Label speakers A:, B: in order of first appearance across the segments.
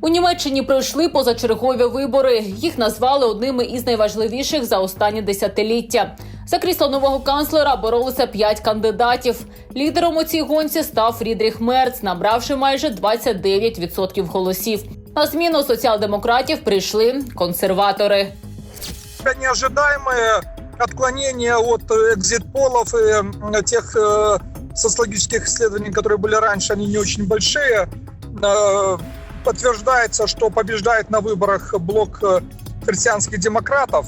A: У Німеччині пройшли позачергові вибори. Їх назвали одними із найважливіших за останні десятиліття. За крісло нового канцлера боролися п'ять кандидатів. Лідером у цій гонці став Фрідріх Мерц, набравши майже 29% голосів. На зміну соціал-демократів прийшли консерватори.
B: неожидаемые отклонения от э, экзит-полов и м, тех э, социологических исследований, которые были раньше, они не очень большие. Э, Подтверждается, что побеждает на выборах блок э, христианских демократов.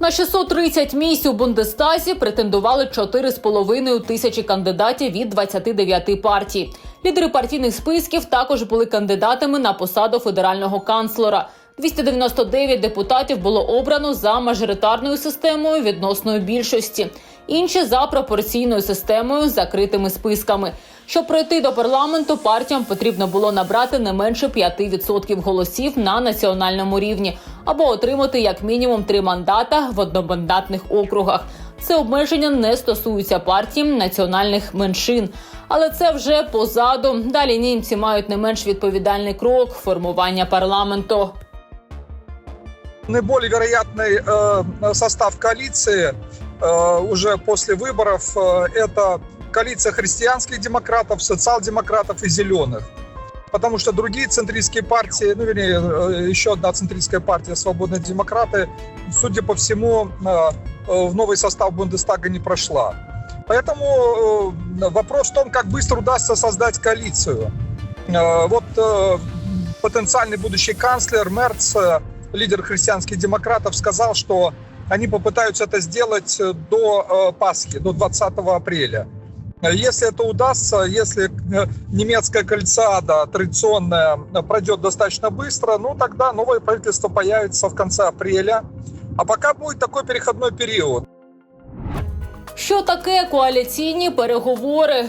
A: На 630 місць у Бундестазі претендували 4,5 тисячі кандидатів від 29 партій. Лідери партійних списків також були кандидатами на посаду федерального канцлера. 299 депутатів було обрано за мажоритарною системою відносної більшості, інші за пропорційною системою з закритими списками. Щоб пройти до парламенту, партіям потрібно було набрати не менше 5% голосів на національному рівні або отримати як мінімум три мандата в одномандатних округах. Це обмеження не стосується партій національних меншин, але це вже позаду. Далі німці мають не менш відповідальний крок формування парламенту.
B: Наиболее вероятный э, состав коалиции э, уже после выборов э, это коалиция христианских демократов, социал-демократов и зеленых. Потому что другие центристские партии, ну, вернее, еще одна центристская партия «Свободные демократы», судя по всему, в новый состав Бундестага не прошла. Поэтому вопрос в том, как быстро удастся создать коалицию. Вот потенциальный будущий канцлер Мерц, лидер христианских демократов, сказал, что они попытаются это сделать э, до э, Пасхи, до 20 апреля. Э, Если это удастся, если э, немецкая кольцада традиционная э, пройдет достаточно быстро, ну тогда новое правительство появится в конце апреля. А пока будет такой переходной период.
A: Що таке коаліційні переговори?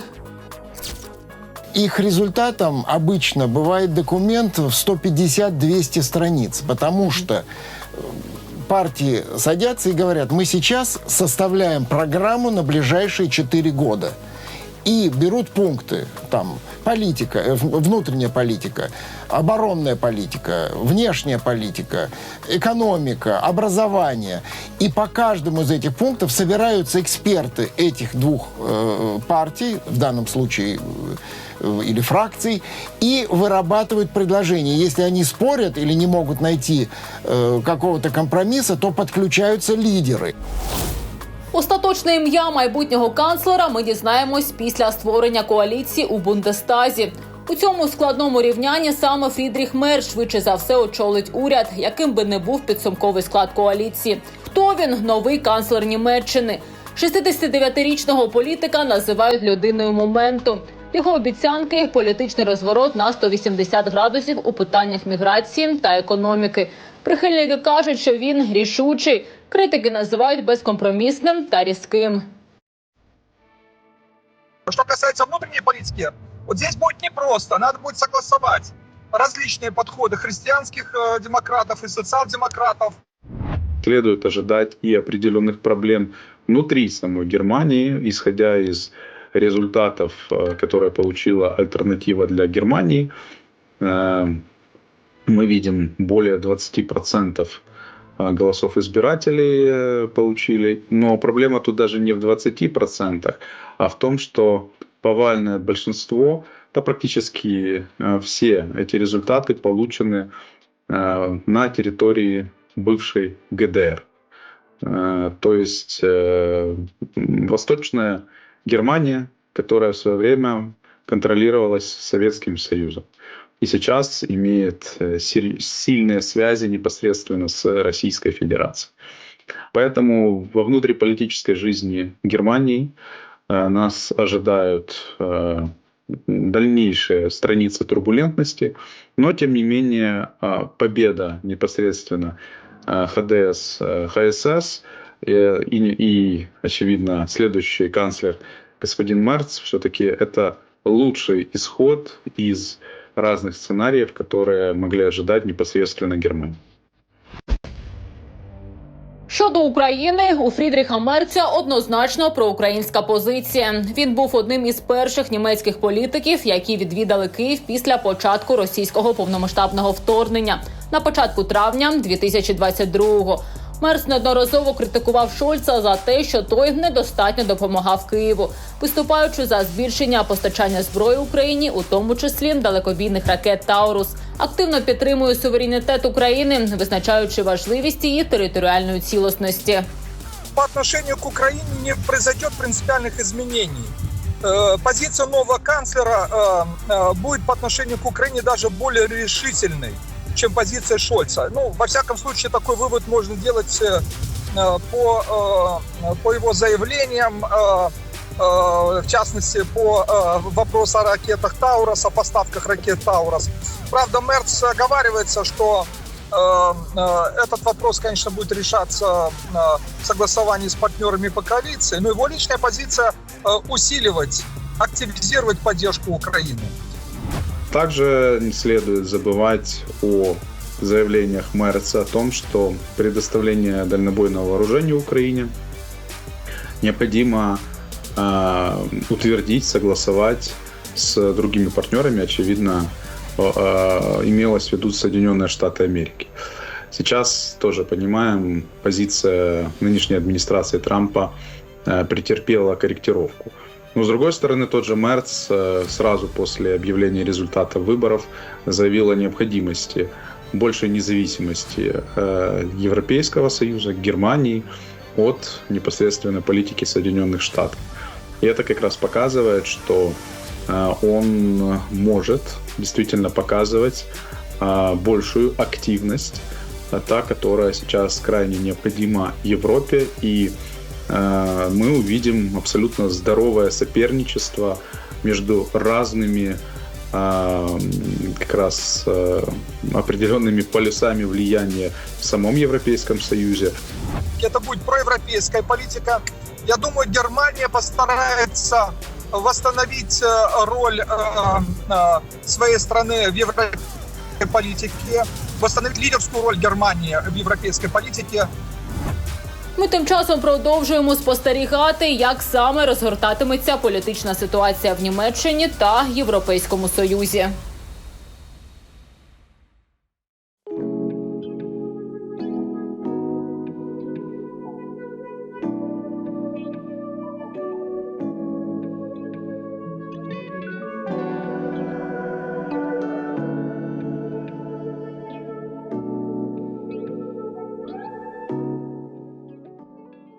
C: Их результатом обычно бывает документ в 150-200 страниц, потому что э, партии садятся и говорят, мы сейчас составляем программу на ближайшие 4 года. И берут пункты, там, политика, э, внутренняя политика, оборонная политика, внешняя политика, экономика, образование. И по каждому из этих пунктов собираются эксперты этих двух э, партий, в данном случае э, или фракций, и вырабатывают предложения. Если они спорят или не могут найти э, какого-то компромисса, то подключаются лидеры.
A: Остаточне ім'я майбутнього канцлера ми дізнаємось після створення коаліції у Бундестазі. У цьому складному рівнянні саме Фрідріх Мерц швидше за все очолить уряд, яким би не був підсумковий склад коаліції. Хто він новий канцлер Німеччини? 69-річного політика називають людиною моменту. Його обіцянки політичний розворот на 180 градусів у питаннях міграції та економіки. Прихильники кажуть, що він рішучий. Критики називають безкомпромісним та різким.
B: Что касается внутренней политики, вот здесь будет непросто. Надо будет согласовать различные подходы христианских э, демократов и социал-демократов.
D: следует ожидать и определенных проблем внутри самой Германии, исходя из результатов, э, которые получила альтернатива для Германии. Э, Мы видим более 20% э, голосов избирателей э, получили. Но проблема тут даже не в 20%, а в том, что повальное большинство, да практически э, все эти результаты получены э, на территории бывшей ГДР. То есть Восточная Германия, которая в свое время контролировалась Советским Союзом. И сейчас имеет э, сильные связи непосредственно с Российской Федерацией. Поэтому во внутриполитической жизни Германии э, нас ожидают э, дальнейшие страницы турбулентности, но тем не менее победа непосредственно ХДС, ХСС и, и, очевидно, следующий канцлер господин Мерц все-таки это лучший исход из разных сценариев, которые могли ожидать непосредственно Германии.
A: Щодо України, у Фрідріха Мерця однозначно проукраїнська позиція. Він був одним із перших німецьких політиків, які відвідали Київ після початку російського повномасштабного вторгнення на початку травня 2022-го. Мерц неодноразово критикував Шольца за те, що той недостатньо допомагав Києву, виступаючи за збільшення постачання зброї Україні, у тому числі далекобійних ракет Таурус. Активно підтримує суверенітет України, визначаючи важливість її територіальної цілісності.
B: По отношению к Украине не произойдет принципиальных изменений. Э, Позиция нового канцлера э, э, будет по отношению к Украине даже более решительной, Чем позиция Шольца. Ну, во всяком случае, такой вывод можно делать э, э, по, э, по его заявлениям, в частности, по вопросу о ракетах Таурос, о поставках ракет Таурос. Правда, Мерц оговаривается, что этот вопрос, конечно, будет решаться в согласовании с партнерами по коалиции, но его личная позиция усиливать, активизировать поддержку Украины.
D: Также не следует забывать о заявлениях Мерца о том, что предоставление дальнобойного вооружения Украине необходимо э, утвердить, согласовать с другими партнерами, очевидно, э, имелось в виду Соединенные Штаты Америки. Сейчас тоже понимаем, позиция нынешней администрации Трампа э, претерпела корректировку. Но, с другой стороны, тот же Мерц э, сразу после объявления результатов выборов заявил о необходимости большей независимости э, Европейского Союза, Германии от непосредственной политики Соединенных Штатов. И это как раз показывает, что э, он может действительно показывать большую активность, та, которая сейчас крайне необходима Европе и э, мы увидим абсолютно здоровое соперничество между разными э, как раз э, определенными полюсами влияния в самом Европейском Союзе.
B: Это будет проевропейская политика. Я думаю, Германия постарается восстановить э, роль э, э, своей страны в европейской политике, восстановить лидерскую роль Германии в европейской политике.
A: Ми тим часом продовжуємо спостерігати, як саме розгортатиметься політична ситуація в Німеччині та Європейському Союзі.